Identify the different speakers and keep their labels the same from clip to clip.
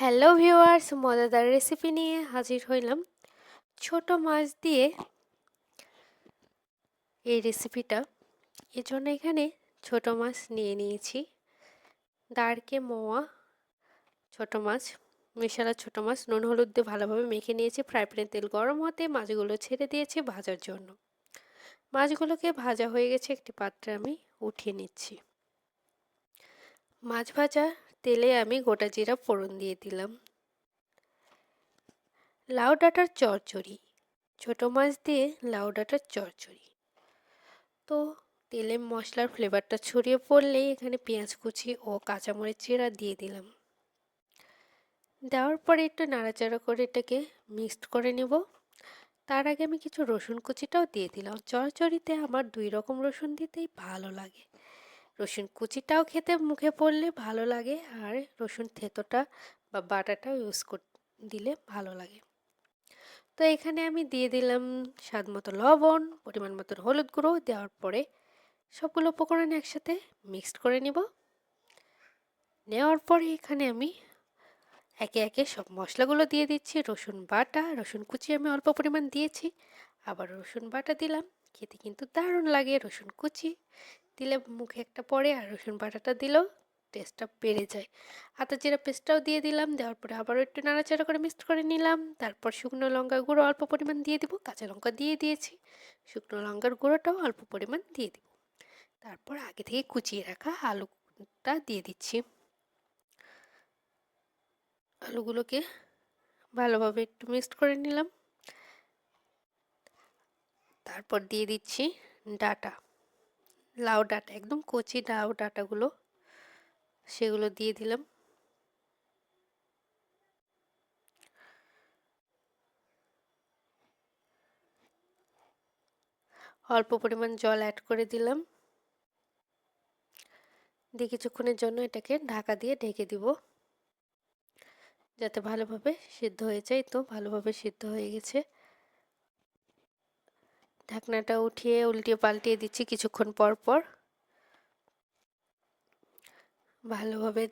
Speaker 1: Hello viewers, মজাদার recipe নিয়ে হাজির হইলাম। ছোট মাছ দিয়ে এই রেসিপিটা এজন্য এখানে ছোট মাছ নিয়ে নিয়েছি। দাঁড়কে মোয়া ছোট মাছ, মিশালা ছোট মাছ, নুন, হলুদ দিয়ে ভালোভাবে মেখে নিয়েছি। ফ্রাই প্যানে তেল গরম হতে মাছগুলো ছেড়ে দিয়েছি ভাজার জন্য। মাছগুলোকে ভাজা হয়ে গেছে, একটি পাত্রে আমি উঠিয়ে নিচ্ছি। মাছ ভাজা তেলে আমি গোটা জিরা ফোড়ন দিয়ে দিলাম। লাউ ডাঁটার চরচড়ি, ছোটো মাছ দিয়ে লাউ ডাঁটার চরচড়ি। তো তেলে মশলার ফ্লেভারটা ছড়িয়ে পড়লেই এখানে পেঁয়াজ কুচি ও কাঁচামরিচ চিরা দিয়ে দিলাম। দেওয়ার পরে একটু নাড়াচাড়া করে এটাকে মিক্সড করে নেব। তার আগে আমি কিছু রসুন কুচিটাও দিয়ে দিলাম। চরচড়িতে আমার দুই রকম রসুন দিতেই ভালো লাগে। রসুন কুচিটাও খেতে মুখে পড়লে ভালো লাগে আর রসুন থেতোটা বা বাটাটাও ইউজ কর, দিলে ভালো লাগে। তো এখানে আমি দিয়ে দিলাম স্বাদ মতো লবণ, পরিমাণ মতো হলুদ গুঁড়ো দেওয়ার পরে সবগুলো উপকরণ একসাথে মিক্সড করে নিব। নেওয়ার পরে এখানে আমি একে একে সব মশলাগুলো দিয়ে দিচ্ছি, রসুন বাটা, রসুন কুচি আমি অল্প পরিমাণ দিয়েছি। আবার রসুন বাটা দিলাম, খেতে কিন্তু দারুণ লাগে রসুন কুচি। দিলে মুখে একটা পড়ে আর রসুন বাটাটা দিলেও টেস্টটা বেড়ে যায়। আদা জিরা পেস্টটাও দিয়ে দিলাম, দেওয়ার পরে আবারও একটু নাড়াচাড়া করে মিক্সড করে নিলাম। তারপর শুকনো লঙ্কার গুঁড়ো অল্প পরিমাণ দিয়ে দিব, কাঁচা লঙ্কা দিয়ে দিয়েছি। শুকনো লঙ্কার গুঁড়োটাও অল্প পরিমাণ দিয়ে দিব। তারপর আগে থেকে কুচিয়ে রাখা আলুটা দিয়ে দিচ্ছি। আলুগুলোকে ভালোভাবে একটু মিক্সড করে নিলাম। তারপর দিয়ে দিচ্ছি ডাটা। লাউ ডাটা, একদম কচি লাউ ডাটাগুলো, সেগুলো দিয়ে দিলাম। অল্প পরিমাণ জল অ্যাড করে দিলাম। দিয়ে কিছুক্ষণের জন্য এটাকে ঢাকা দিয়ে ঢেকে দিব। যাতে ভালোভাবে সিদ্ধ হয়ে যায়। তো ভালোভাবে সিদ্ধ হয়ে গেছে। ঢাকনাটা উঠিয়ে উল্টিয়ে পাল্টিয়ে দিচ্ছি কিছুক্ষণ পর পর। ভালোভাবে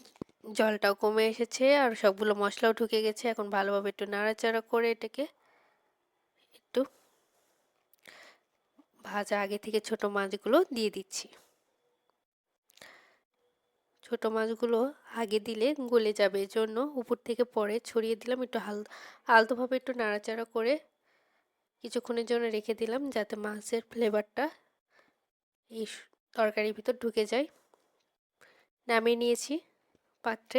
Speaker 1: জলটাও কমে এসেছে আর সবগুলো মশলাও ঢুকে গেছে। এখন ভালোভাবে একটু নাড়াচাড়া করে এটাকে একটু ভাজা আগে থেকে ছোট মাছগুলো দিয়ে দিচ্ছি। ছোট মাছগুলো আগে দিলে গলে যাবে। জন্য উপর থেকে পরে ছড়িয়ে দিলাম একটু হাল, আলতোভাবে একটু নাড়াচাড়া করে কিছুক্ষণের জন্য রেখে দিলাম যাতে মাছের ফ্লেভারটা এই তরকারির ভিতর ঢুকে যায়। নামিয়ে নিয়েছি পাত্রে।